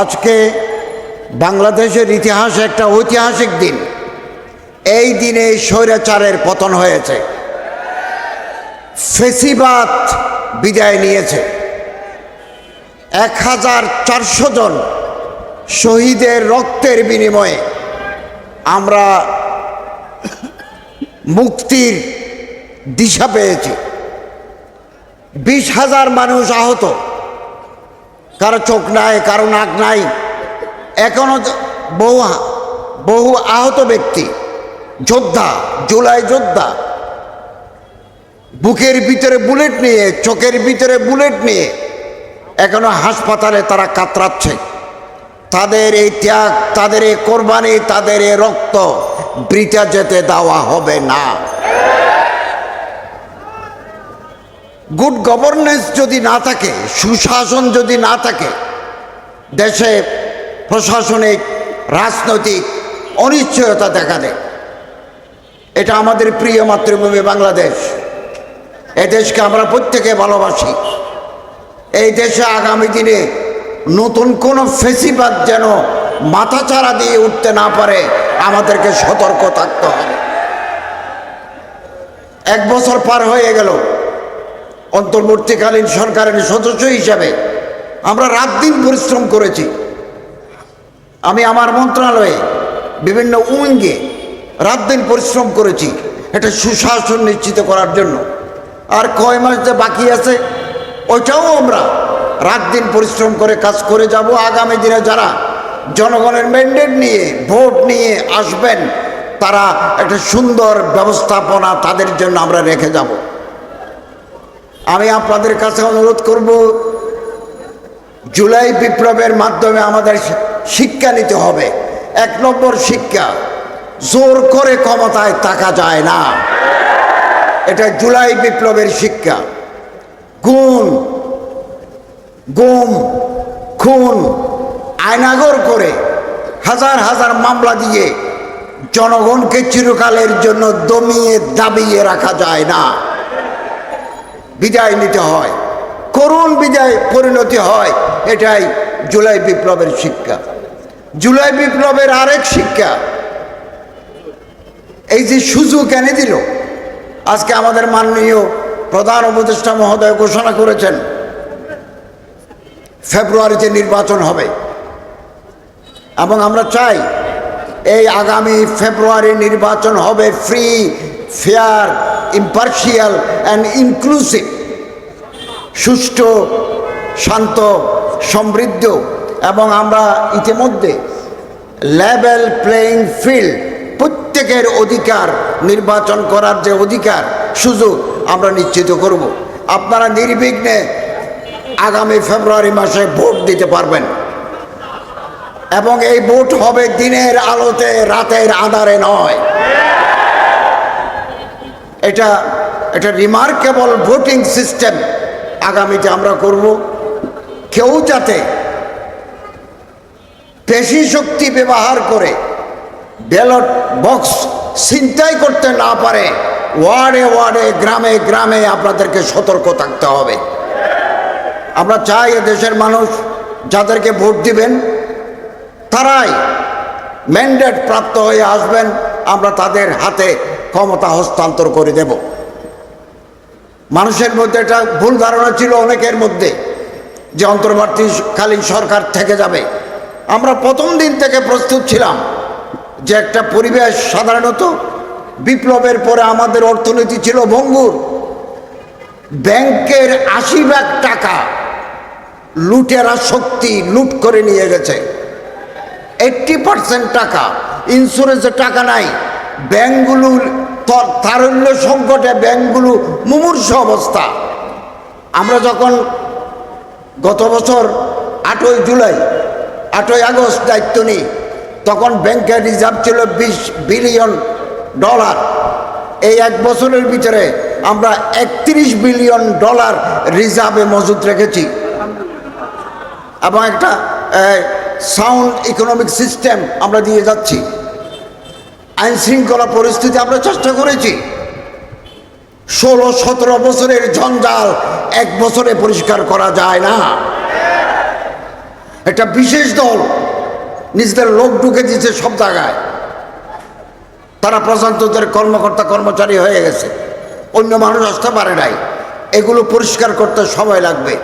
আজকে বাংলাদেশের ইতিহাসে একটা ঐতিহাসিক দিন। এই দিনে স্বৈরাচারের পতন হয়েছে। ফেসিবাদ বিদায় নিয়েছে। এক হাজার চারশো জন শহীদের রক্তের বিনিময়ে আমরা মুক্তির দিশা পেয়েছি। বিশ হাজার মানুষ আহত। কারও চোখ নাই, কারও নাক নাই। এখনও বহু বহু আহত ব্যক্তি, যোদ্ধা, জুলাই যোদ্ধা। বুকের ভিতরে বুলেট নিয়ে, চোখের ভিতরে বুলেট নিয়ে এখনও হাসপাতালে তারা কাতরাচ্ছে। তাদের এই ত্যাগ, তাদের এই কোরবানি, তাদের এই রক্ত বৃথা যেতে দেওয়া হবে না। গুড গভর্নেন্স যদি না থাকে, সুশাসন যদি না থাকে, দেশে প্রশাসনিক, রাজনৈতিক অনিশ্চয়তা দেখা দেয়। এটা আমাদের প্রিয় মাতৃভূমি বাংলাদেশ। এ দেশকে আমরা প্রত্যেকে ভালোবাসি। এই দেশে আগামী দিনে নতুন কোনো ফেসিবাদ যেন মাথাচাড়া দিয়ে উঠতে না পারে, আমাদেরকে সতর্ক থাকতে হবে। এক বছর পার হয়ে গেল। অন্তর্বর্তীকালীন সরকারের সদস্য হিসাবে আমরা রাত দিন পরিশ্রম করেছি। আমি আমার মন্ত্রণালয়ে বিভিন্ন উইঙ্গে রাত দিন পরিশ্রম করেছি এটা সুশাসন নিশ্চিত করার জন্য। আর কয় মাস যে বাকি আছে, ওইটাও আমরা রাত দিন পরিশ্রম করে কাজ করে যাব। আগামী দিনে যারা জনগণের ম্যান্ডেট নিয়ে, ভোট নিয়ে আসবেন, তারা একটা সুন্দর ব্যবস্থাপনা তাদের জন্য আমরা রেখে যাব। আমি আপনাদের কাছে অনুরোধ করব, জুলাই বিপ্লবের মাধ্যমে আমাদের শিক্ষা নিতে হবে। এক নম্বর শিক্ষা, জোর করে ক্ষমতায় থাকা যায় না। এটা জুলাই বিপ্লবের শিক্ষা। গুণ, গুম, খুন আয়নাগর করে হাজার হাজার মামলা দিয়ে জনগণকে চিরকালের জন্য দমিয়ে দাবিয়ে রাখা যায় না। বিদায় নিতে হয়। করুণ বিদায় পরিণতি হয়, এটাই জুলাই বিপ্লবের শিক্ষা। জুলাই বিপ্লবের আরেক শিক্ষা, এই যে সুযোগ এনে দিল, আজকে আমাদের মাননীয় প্রধান উপদেষ্টা মহোদয় ঘোষণা করেছেন, ফেব্রুয়ারিতে নির্বাচন হবে। এবং আমরা চাই, এই আগামী ফেব্রুয়ারি নির্বাচন হবে free fair impartial and inclusive সুষ্ঠু, শান্ত, সমৃদ্ধ এবং আমরা ইতিমধ্যে লেভেল প্লেয়িং ফিল্ড প্রত্যেকের অধিকার নির্বাচন করার যে অধিকার, সুযোগ আমরা নিশ্চিত করব। আপনারা নির্বিঘ্নে আগামী ফেব্রুয়ারি মাসে ভোট দিতে পারবেন। এবং এই ভোট হবে দিনের আলোতে, রাতের আধারে নয়। এটা এটা রিমার্কেবল ভোটিং সিস্টেম আগামীতে আমরা করব। কেউ যাতে পেশি শক্তি ব্যবহার করে ব্যালট বক্স ছিনতাই করতে না পারে, ওয়ার্ডে ওয়ার্ডে, গ্রামে গ্রামে আপনাদেরকে সতর্ক থাকতে হবে। আমরা চাই দেশের মানুষ যাদেরকে ভোট দিবেন, তারাই ম্যান্ডেট প্রাপ্ত হয়ে আসবেন, আমরা তাদের হাতে ক্ষমতা হস্তান্তর করে দেব। মানুষের মধ্যে এটা ভুল ধারণা ছিল অনেকের মধ্যে যে অন্তর্বর্তীকালীন সরকার থেকে যাবে। আমরা প্রথম দিন থেকে প্রস্তুত ছিলাম যে একটা পরিবেশ সাধারণত বিপ্লবের পরে আমাদের অর্থনীতি ছিল ভঙ্গুর। ব্যাংকের আশি ভাগ টাকা লুটেরা শক্তি লুট করে নিয়ে গেছে। এইট্টি পার্সেন্ট টাকা ইন্স্যুরেন্সের টাকা নাই। ব্যাংকগুলো ত- তারল্য সংকটে ব্যাংকগুলো মুমূর্ষ অবস্থা। আমরা যখন গত বছর আটই জুলাই, আটই আগস্ট দায়িত্ব নিই, তখন ব্যাংকের রিজার্ভ ছিল বিশ বিলিয়ন ডলার। এই এক বছরের ভিতরে আমরা একত্রিশ বিলিয়ন ডলার রিজার্ভে মজুদ রেখেছি। এবং একটা সাউন্ড ইকোনমিক সিস্টেম আমরা দিয়ে যাচ্ছি। আইন শৃঙ্খলা পরিস্থিতি আমরা চেষ্টা করেছি। ষোলো, সতেরো বছরের জঞ্জাল এক বছরে পরিষ্কার করা যায় না। একটা বিশেষ দল নিজেদের লোক ঢুকে দিয়েছে সব জায়গায়। তারা প্রশান্তদের কর্মকর্তা, কর্মচারী হয়ে গেছে। অন্য মানুষ আসতে পারে নাই। এগুলো পরিষ্কার করতে সময় লাগবে।